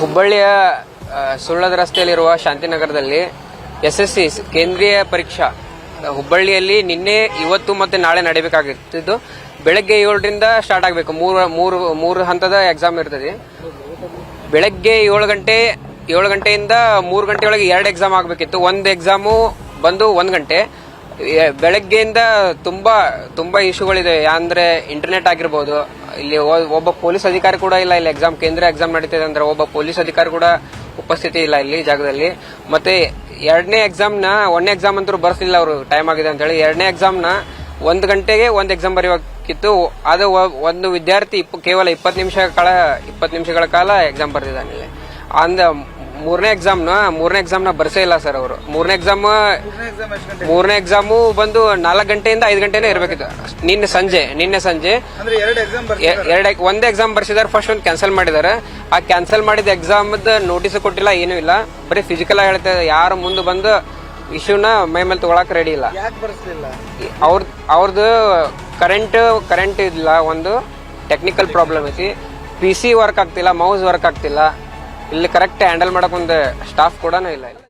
ಹುಬ್ಬಳ್ಳಿಯ ಸುಳ್ಳದ ರಸ್ತೆಯಲ್ಲಿರುವ ಶಾಂತಿನಗರದಲ್ಲಿ S S C ಕೇಂದ್ರೀಯ ಪರೀಕ್ಷಾ ಹುಬ್ಬಳ್ಳಿಯಲ್ಲಿ ನಿನ್ನೆ, ಇವತ್ತು ಮತ್ತು ನಾಳೆ ನಡೀಬೇಕಾಗಿತ್ತು ಬೆಳಗ್ಗೆ ಏಳರಿಂದ ಸ್ಟಾರ್ಟ್ ಆಗಬೇಕು. ಮೂರು ಮೂರು ಮೂರು ಹಂತದ ಎಕ್ಸಾಮ್ ಇರ್ತದೆ. ಬೆಳಗ್ಗೆ ಏಳು ಗಂಟೆ, ಏಳು ಗಂಟೆಯಿಂದ ಮೂರು ಗಂಟೆಯೊಳಗೆ ಎರಡು ಎಕ್ಸಾಮ್ ಆಗಬೇಕಿತ್ತು. ಒಂದು ಎಕ್ಸಾಮು ಬಂದು ಒಂದು ಗಂಟೆ. ಬೆಳಗ್ಗೆಯಿಂದ ತುಂಬ ತುಂಬ ಇಶ್ಯೂಗಳಿದೆ ಅಂದರೆ ಇಂಟರ್ನೆಟ್ ಆಗಿರ್ಬೋದು ಇಲ್ಲಿ ಒಬ್ಬ ಪೊಲೀಸ್ ಅಧಿಕಾರಿ ಕೂಡ ಇಲ್ಲ, ಇಲ್ಲಿ ಎಕ್ಸಾಮ್ ಕೇಂದ್ರ ಎಕ್ಸಾಮ್ ನಡೀತಿದೆ ಅಂದ್ರೆ ಒಬ್ಬ ಪೊಲೀಸ್ ಅಧಿಕಾರಿ ಕೂಡ ಉಪಸ್ಥಿತಿ ಇಲ್ಲ ಇಲ್ಲಿ ಜಾಗದಲ್ಲಿ. ಮತ್ತೆ ಎರಡನೇ ಎಕ್ಸಾಮ್ನ ಒಂದನೇ ಎಕ್ಸಾಮ್ ಅಂತೂ ಬರ್ಸಿಲ್ಲ ಅವರು ಟೈಮ್ ಆಗಿದೆ ಅಂತ ಹೇಳಿ. ಎರಡನೇ ಎಕ್ಸಾಮ್ನ ಒಂದು ಗಂಟೆಗೆ ಒಂದು ಎಕ್ಸಾಮ್ ಬರೆಯೋಕಿತ್ತು ಅದು ಒಂದು ವಿದ್ಯಾರ್ಥಿ ಕೇವಲ ಇಪ್ಪತ್ತು ನಿಮಿಷ ಕಾಲ ಇಪ್ಪತ್ತು ನಿಮಿಷಗಳ ಕಾಲ ಎಕ್ಸಾಮ್ ಬರ್ದಿದ್ದಾನೆ ಅಂದ ಮೂರನೇ ಎಕ್ಸಾಮ್ನ ಮೂರನೇ ಎಕ್ಸಾಮ್ನ ಬರ್ಸೇ ಇಲ್ಲ ಸರ್ ಅವರು. ಮೂರನೇ ಎಕ್ಸಾಮ್ ಮೂರನೇ ಎಕ್ಸಾಮು ಬಂದು ನಾಲ್ಕು ಗಂಟೆಯಿಂದ ಐದು ಗಂಟೆನೇ ಇರಬೇಕಿತ್ತು. ನಿನ್ನೆ ಸಂಜೆ ನಿನ್ನೆ ಸಂಜೆ. ಎರಡು ಒಂದೇ ಎಕ್ಸಾಮ್ ಬರ್ಸಿದಾರೆ ಫಸ್ಟ್ ಒಂದು ಕ್ಯಾನ್ಸಲ್ ಮಾಡಿದ್ದಾರೆ ಆ ಕ್ಯಾನ್ಸಲ್ ಮಾಡಿದ ಎಕ್ಸಾಮ್ ನೋಟಿಸ್ ಕೊಟ್ಟಿಲ್ಲ ಏನೂ ಇಲ್ಲ. ಬರೀ ಫಿಸಿಕಲ್ ಆಗಿ ಹೇಳ್ತಾ ಯಾರು ಮುಂದೆ ಬಂದು ಇಶ್ಯೂನ ಮೈ ಮೇಲೆ ತಗೊಳಕ್ ರೆಡಿ ಇಲ್ಲ. ಅವ್ರ ಅವ್ರದ್ದು ಕರೆಂಟ್ ಕರೆಂಟ್ ಇಲ್ಲ ಒಂದು ಟೆಕ್ನಿಕಲ್ ಪ್ರಾಬ್ಲಮ್ ಐತಿ. ಪಿ ಸಿ ವರ್ಕ್ ಆಗ್ತಿಲ್ಲ ಮೌಸ್ ವರ್ಕ್ ಆಗ್ತಿಲ್ಲ. ಇಲ್ಲಿ ಕರೆಕ್ಟ್ ಹ್ಯಾಂಡಲ್ ಮಾಡೋಕೆ ಸ್ಟಾಫ್ ಕೂಡ ಇಲ್ಲ ಇಲ್ಲಿ.